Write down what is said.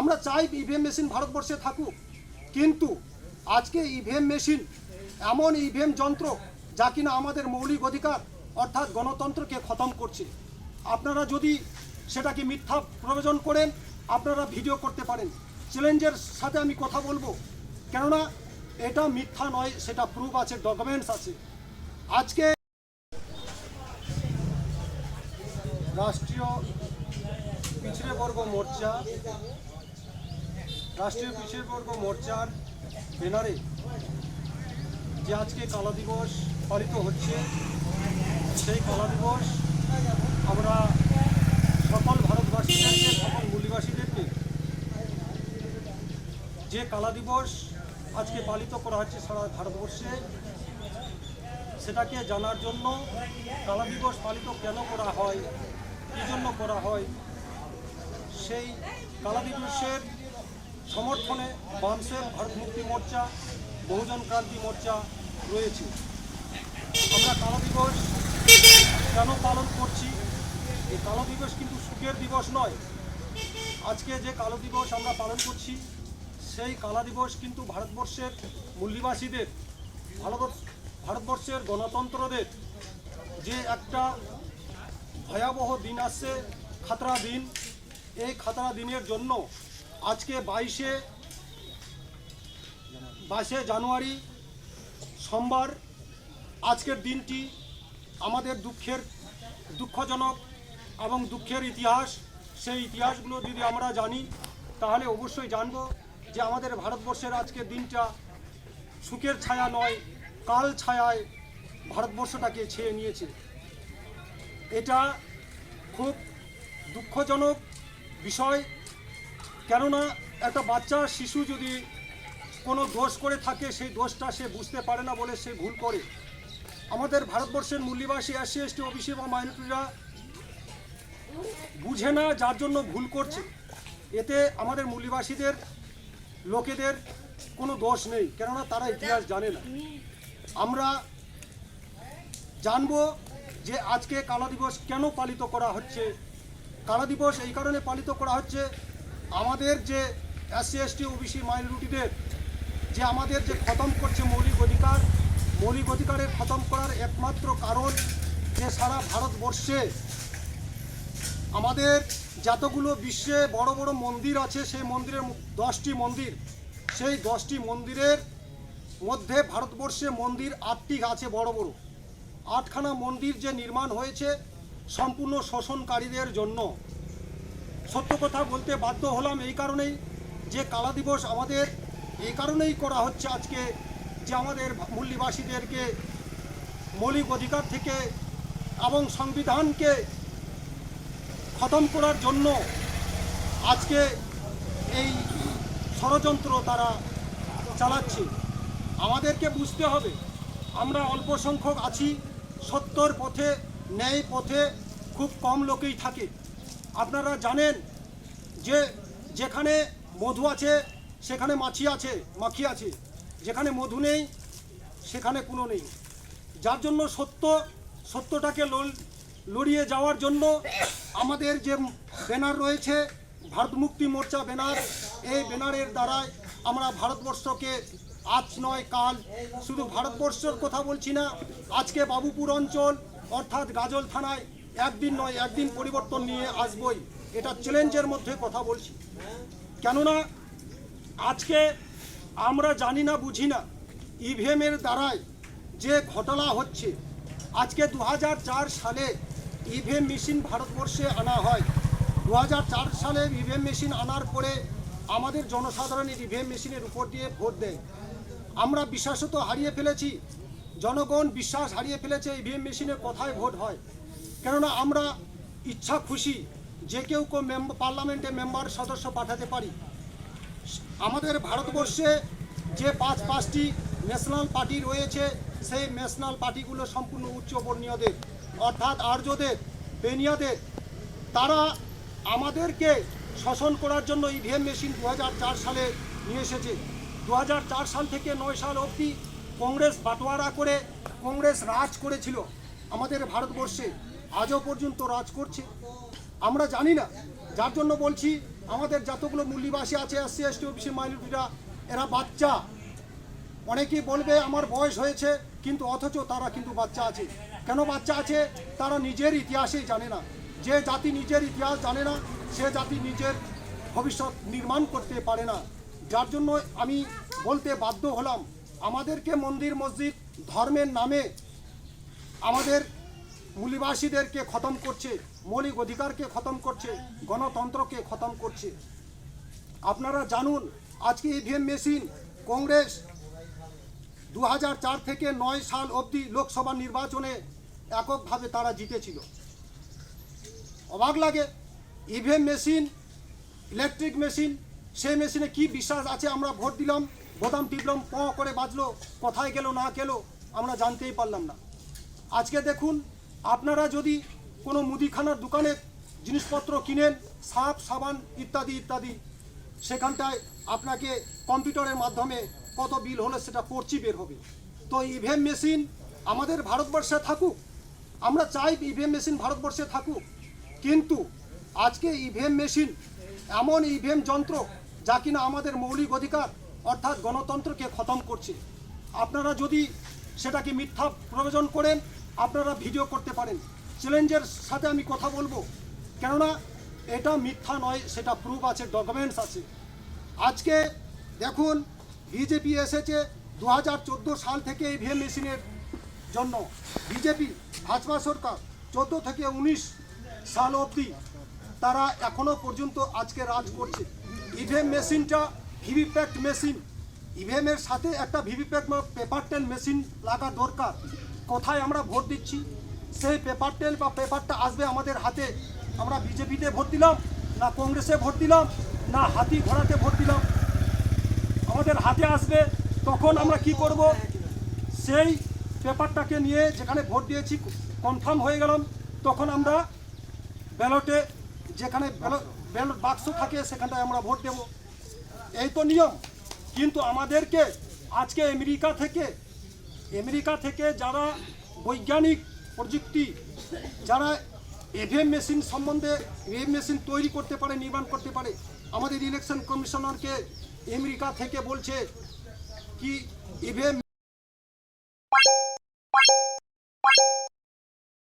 আমরা চাই EVM machine ভারতবর্ষে থাকুক। কিন্তু আজকে ইভিএম মেশিন এমন ইভিএম যন্ত্র যা কিনা আমাদের মৌলিক অধিকার অর্থাৎ গণতন্ত্রকে খতম করছে। আপনারা যদি সেটাকে মিথ্যা প্রয়োজন করেন, আপনারা ভিডিও করতে পারেন। চ্যালেঞ্জের সাথে আমি কথা বলব। কেননা এটা মিথ্যা নয়, সেটা প্রুফ আছে ডকুমেন্টস আছে। আজকে রাষ্ট্রীয় পিছড়ে বর্গ মোর্চা রাষ্ট্রীয় পিছড়ে বর্গ মোর্চার ব্যানারে যে আজকে কালা দিবস পালিত হচ্ছে, সেই কালা দিবস আমরা সকল ভারতবাসীদেরকে সকল মূল্যবাসীদেরকে যে কালা দিবস আজকে পালিত করা হচ্ছে সারা ভারতবর্ষে, সেটাকে জানার জন্য কালা দিবস পালিত কেন করা হয়, কী জন্য করা হয়, সেই কালা দিবসের সমর্থনে বামসেল ভারত মুক্তি মোর্চা, বহুজন ক্রান্তি মোর্চা রয়েছে। আমরা কালো দিবস কেন পালন করছি? এই কালো দিবস কিন্তু সুখের দিবস নয়। আজকে যে কালো দিবস আমরা পালন করছি, সেই কালা দিবস কিন্তু ভারতবর্ষের মূল্যবাসীদের ভারতবর্ষ ভারতবর্ষের গণতন্ত্রদের যে একটা ভয়াবহ দিন আসছে, খাতরা দিন। এই খাতরা দিনের জন্য আজকে বাইশে বাইশে জানুয়ারি, সোমবার, আজকের দিনটি আমাদের দুঃখের, দুঃখজনক এবং দুঃখের ইতিহাস। সেই ইতিহাসগুলো যদি আমরা জানি, তাহলে অবশ্যই জানব যে আমাদের ভারতবর্ষের আজকের দিনটা সুখের ছায়া নয়, কাল ছায়ায় ভারতবর্ষটাকে ছেয়ে নিয়েছে। এটা খুব দুঃখজনক বিষয়। কেননা একটা বাচ্চা, শিশু যদি কোনো দোষ করে থাকে, সেই দোষটা সে বুঝতে পারে না বলে সে ভুল করে। আমাদের ভারতবর্ষের মূল্যবাসী, এসসি, এসটি, ওবিসি এবং মাইনরিটিরা বুঝে না, যার জন্য ভুল করছে। এতে আমাদের মূল্যবাসীদের, লোকেদের কোনো দোষ নেই, কেননা তারা ইতিহাস জানে না। আমরা জানব যে আজকে কালা দিবস কেন পালিত করা হচ্ছে? কালা দিবস এই কারণে পালিত করা হচ্ছে আমাদের যে এসসি, এসটি, ওবিসি মাইনরিটিদের যে আমাদের যে খতম করছে মৌলিক অধিকার, মৌলিক অধিকারের খতম করার একমাত্র কারণ যে সারা ভারতবর্ষে আমাদের যতগুলো বিশ্বে বড় বড় মন্দির আছে, সেই মন্দিরের দশটি মন্দির, সেই দশটি মন্দিরের মধ্যে ভারতবর্ষে মন্দির আটটি আছে বড় বড়। আটখানা মন্দির যে নির্মাণ হয়েছে, সম্পূর্ণ শোষণকারীদের জন্য। সত্য কথা বলতে বাধ্য হলাম এই কারণেই যে কালা দিবস আমাদের এই কারণেই করা হচ্ছে আজকে যে আমাদের মূল্যবাসীদেরকে মৌলিক অধিকার থেকে এবং সংবিধানকে খতম করার জন্য আজকে এই ষড়যন্ত্র তারা চালাচ্ছে। আমাদেরকে বুঝতে হবে, আমরা অল্প সংখ্যক আছি, সত্যর পথে, ন্যায় পথে খুব কম লোকেই থাকে। আপনারা জানেন যে যেখানে মধু আছে, সেখানে মাছি আছে, মাখি আছে। যেখানে মধু নেই, সেখানে কোনো নেই। যার জন্য সত্য, সত্যটাকে লড়িয়ে যাওয়ার জন্য আমাদের যে ব্যানার রয়েছে, ভারত মুক্তি মোর্চা ব্যানার, এই ব্যানারের দ্বারাই আমরা ভারতবর্ষকে আজ নয়, কাল শুধু ভারতবর্ষের কথা বলছি না, আজকে বাবুপুর অঞ্চল, অর্থাৎ গাজল থানায় একদিন নয়, একদিন পরিবর্তন নিয়ে আসবই। এটা চ্যালেঞ্জের মধ্যে কথা বলছি। কেননা আজকে আমরা জানি না, বুঝি না ইভিএমের দ্বারাই যে ঘটনা হচ্ছে। আজকে দু হাজার চার সালে ইভিএম মেশিন ভারতবর্ষে আনা হয়। দু হাজার চার সালে ইভিএম মেশিন আনার পরে আমাদের জনসাধারণ ইভিএম মেশিনের উপর দিয়ে ভোট দেয়। আমরা বিশ্বাসও তো হারিয়ে ফেলেছি। জনগণ বিশ্বাস হারিয়ে ফেলেছে ইভিএম মেশিনের কথায় ভোট হয়। কেননা আমরা ইচ্ছা খুশি যে কেউ কেউ পার্লামেন্টে মেম্বার সদস্য পাঠাতে পারি। আমাদের ভারতবর্ষে যে পাঁচ, পাঁচটি ন্যাশনাল পার্টি রয়েছে, সেই ন্যাশনাল পার্টিগুলো সম্পূর্ণ উচ্চবর্ণীয়দের অর্থাৎ আর্যদের, বেনিয়াদের, তারা আমাদেরকে শোষণ করার জন্য ইভিএম মেশিন দু হাজার চার সালে নিয়ে এসেছে। দু হাজার চার সাল থেকে নয় সাল অবধি কংগ্রেস বাটোয়ারা করে কংগ্রেস রাজ করেছিল আমাদের ভারতবর্ষে। আজও পর্যন্ত রাজ করছে। আমরা জানি না। যার জন্য বলছি, আমাদের যতগুলো মূল্যবাসী আছে এসসি এসটি ওবিসি, মাইনরিটিরা, এরা বাচ্চা। অনেকেই বলবে, আমার বয়স হয়েছে, কিন্তু অথচ তারা কিন্তু বাচ্চা আছে। কেন বাচ্চা আছে? তারা নিজের ইতিহাসেই জানে না। যে জাতি নিজের ইতিহাস জানে না, সে জাতি নিজের ভবিষ্যৎ নির্মাণ করতে পারে না। যার জন্য আমি বলতে বাধ্য হলাম, আমাদেরকে মন্দির, মসজিদ, ধর্মের নামে আমাদের মূল্যবাসীদেরকে খতম করছে, মৌলিক অধিকারকে খতম করছে, গণতন্ত্রকে খতম করছে। আপনারা জানুন, আজকে ইভিএম মেশিন কংগ্রেস দু থেকে নয় সাল অবধি লোকসভা নির্বাচনে এককভাবে তারা জিতেছিল। অবাক লাগে, ইভিএম মেশিন, ইলেকট্রিক মেশিন, সেই মেশিনে কি বিশ্বাস আছে? আমরা ভোট দিলাম, বোতাম টিপলাম, প করে বাজলো, কোথায় গেল, না গেল, আমরা জানতেই পারলাম না। আজকে দেখুন আপনারা যদি কোনো মুদিখানার দোকানে জিনিসপত্র কিনেন, সাপ, সাবান ইত্যাদি ইত্যাদি, সেখানটায় আপনাকে কম্পিউটারের মাধ্যমে কত বিল হলে সেটা পড়ছি বের হবে। তো ইভিএম মেশিন আমাদের ভারতবর্ষে থাকুক, আমরা চাই ইভিএম মেশিন ভারতবর্ষে থাকুক, কিন্তু আজকে ইভিএম মেশিন এমন ইভিএম যন্ত্র যা কিনা আমাদের মৌলিক অধিকার অর্থাৎ গণতন্ত্রকে খতম করছে। আপনারা যদি সেটাকে মিথ্যা প্রয়োজন করেন আপনারা ভিডিও করতে পারেন। চ্যালেঞ্জের সাথে আমি কথা বলব। কেননা এটা মিথ্যা নয়, সেটা প্রুফ আছে ডকুমেন্টস আছে। আজকে দেখুন বিজেপি এসেছে দু হাজার চোদ্দ সাল থেকে ইভিএম মেশিনের জন্য। বিজেপি ভাজপা সরকার, চোদ্দ থেকে উনিশ সাল অবধি তারা এখনও পর্যন্ত আজকে রাজ করছে। ইভিএম মেশিনটা ভিভিপ্যাট মেশিন ইভিএমের সাথে একটা ভিভিপ্যাট পেপার টেন মেশিন লাগা দরকার। কোথায় আমরা ভোট দিচ্ছি? সেই পেপার টেন বা পেপারটা আসবে আমাদের হাতে। আমরা বিজেপিতে ভোট দিলাম, না কংগ্রেসে ভোট দিলাম, না হাতি ঘোড়াতে ভোট দিলাম। আমাদের হাতে আসবে, তখন আমরা কি করব? সেই পেপারটাকে নিয়ে যেখানে ভোট দিয়েছি কনফার্ম হয়ে গেলাম। তখন আমরা ব্যালটে যেখানে ব্যালট বাক্স থাকে, সেখানটায় আমরা ভোট দেব। এই তো নিয়ম। কিন্তু আমাদেরকে আজকে আমেরিকা থেকে আমেরিকা থেকে যারা বৈজ্ঞানিক প্রযুক্তি, যারা এভিএম মেশিন সম্বন্ধে এভিএম মেশিন তৈরি করতে পারে, নির্মাণ করতে পারে, আমাদের ইলেকশন কমিশনারকে আমেরিকা থেকে বলছে কি ইভিএম